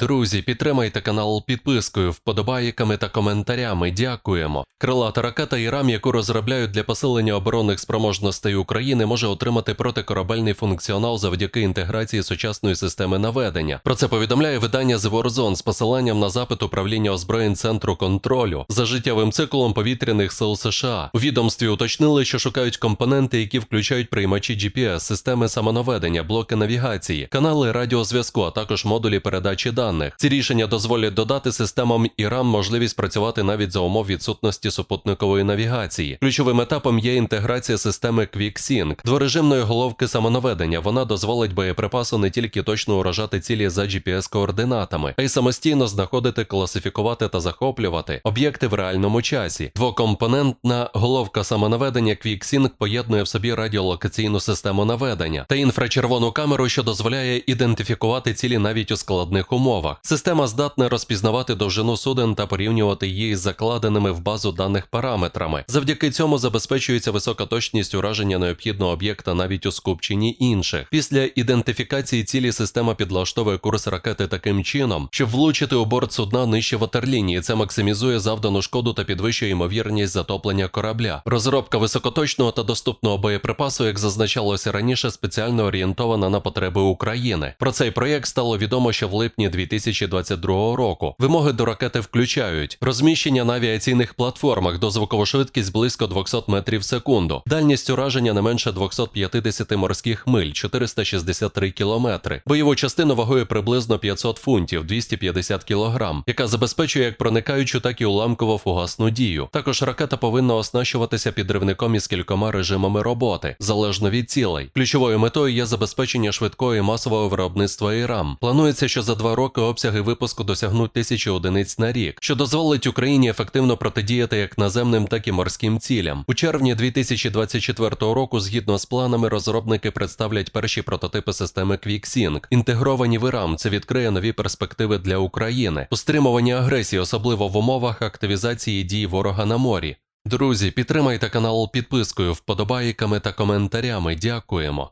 Друзі, підтримайте канал підпискою, вподобайками та коментарями. Дякуємо. Крилата ракета Ірам, яку розробляють для посилення оборонних спроможностей України, може отримати протикорабельний функціонал завдяки інтеграції сучасної системи наведення. Про це повідомляє видання The Warzone з посиланням на запит управління озброєнь центру контролю за життєвим циклом повітряних сил США. У відомстві уточнили, що шукають компоненти, які включають приймачі GPS, системи самонаведення, блоки навігації, канали радіозв'язку, а також модулі передачі даних. Ці рішення дозволять додати системам ІРАМ можливість працювати навіть за умов відсутності супутникової навігації. Ключовим етапом є інтеграція системи QuickSync, дворежимної головки самонаведення. Вона дозволить боєприпасу не тільки точно уражати цілі за GPS-координатами, а й самостійно знаходити, класифікувати та захоплювати об'єкти в реальному часі. Двокомпонентна головка самонаведення QuickSync поєднує в собі радіолокаційну систему наведення та інфрачервону камеру, що дозволяє ідентифікувати цілі навіть у складних умовах. Система здатна розпізнавати довжину суден та порівнювати її з закладеними в базу даних параметрами. Завдяки цьому забезпечується висока точність ураження необхідного об'єкта навіть у скупченні інших. Після ідентифікації цілі система підлаштовує курс ракети таким чином, щоб влучити у борт судна нижче ватерлінії. Це максимізує завдану шкоду та підвищує ймовірність затоплення корабля. Розробка високоточного та доступного боєприпасу, як зазначалося раніше, спеціально орієнтована на потреби України. Про цей проєкт стало відомо ще в липні 2022 року. Вимоги до ракети включають розміщення на авіаційних платформах, дозвукова швидкість близько 200 метрів в секунду, дальність ураження не менше 250 морських миль, 463 кілометри, бойову частину вагою приблизно 500 фунтів, 250 кілограм, яка забезпечує як проникаючу, так і уламково-фугасну дію. Також ракета повинна оснащуватися підривником із кількома режимами роботи, залежно від цілей. Ключовою метою є забезпечення швидкого і масового виробництва ІРАМ. Планується, що за два роки обсяги випуску досягнуть тисячі одиниць на рік, що дозволить Україні ефективно протидіяти як наземним, так і морським цілям. У червні 2024 року, згідно з планами, розробники представлять перші прототипи системи QuickSync, інтегровані в ІРАМ. Це відкриє нові перспективи для України у стримуванні агресії, особливо в умовах активізації дій ворога на морі. Друзі, підтримайте канал підпискою, вподобайками та коментарями. Дякуємо.